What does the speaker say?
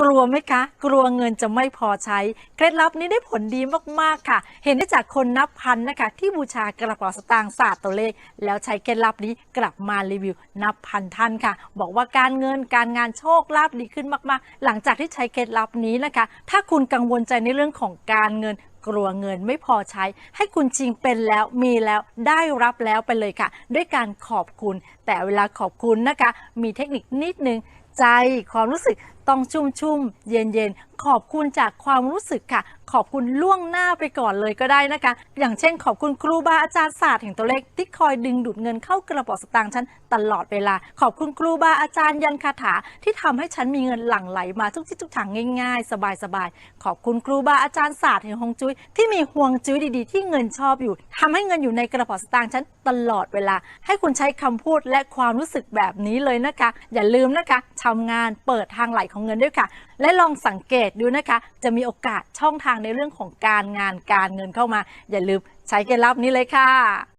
กลัวไหมคะ กลัวเงินจะไม่พอใช้ เคล็ดลับนี้ได้ผลดีมาก ๆ ค่ะ เห็นได้จากคนนับพันนะคะ ที่บูชากระเป๋าสตางค์ศาสตร์ตัวเลข แล้วใช้เคล็ดลับนี้กลับมารีวิว นับพันท่านค่ะ บอกว่าการเงินการงานโชคลาภดีขึ้นมาก ๆ หลังจากที่ใช้เคล็ดลับนี้นะคะ ถ้าคุณกังวลใจในเรื่องของการเงินกลัวเงินไม่พอใช้ ให้คุณจริงเป็นแล้วมีแล้วได้รับแล้วไปเลยค่ะ ด้วยการขอบคุณ แต่เวลาขอบคุณนะคะ มีเทคนิคนิดนึงใจความรู้สึกต้องชุ่มชุ่มเย็นเย็นขอบคุณจากความรู้สึกค่ะ ขอบคุณล่วงหน้าไปก่อนเลยก็ได้นะคะ อย่างเช่น ขอบคุณครูบาอาจารย์ศาสตร์แห่งตัวเลขที่คอยดึงดูดเงินเข้ากระเป๋าสตางค์ฉันตลอดเวลา ขอบคุณครูบาอาจารย์ยันคาถาที่ทำให้ฉันมีเงินหลั่งไหลมาทุกที่ทุกทางง่าย ๆ สบายๆขอบคุณครูบาอาจารย์ศาสตร์แห่งฮงจุ้ยที่มีห่วงจุ้ยดีๆ ที่เงินชอบอยู่ทำให้เงินอยู่ในกระเป๋าสตางค์ฉันตลอดเวลา ให้คุณใช้คำพูดและความรู้สึกแบบนี้เลยนะคะ อย่าลืมนะคะ ทำงาน เปิดทางไหลของเงินด้วยค่ะ และลองสังเกตดูนะคะ จะมีโอกาสช่องทางในเรื่องของการงานการเงินเข้ามา อย่าลืมใช้เคล็ดลับนี้เลยค่ะ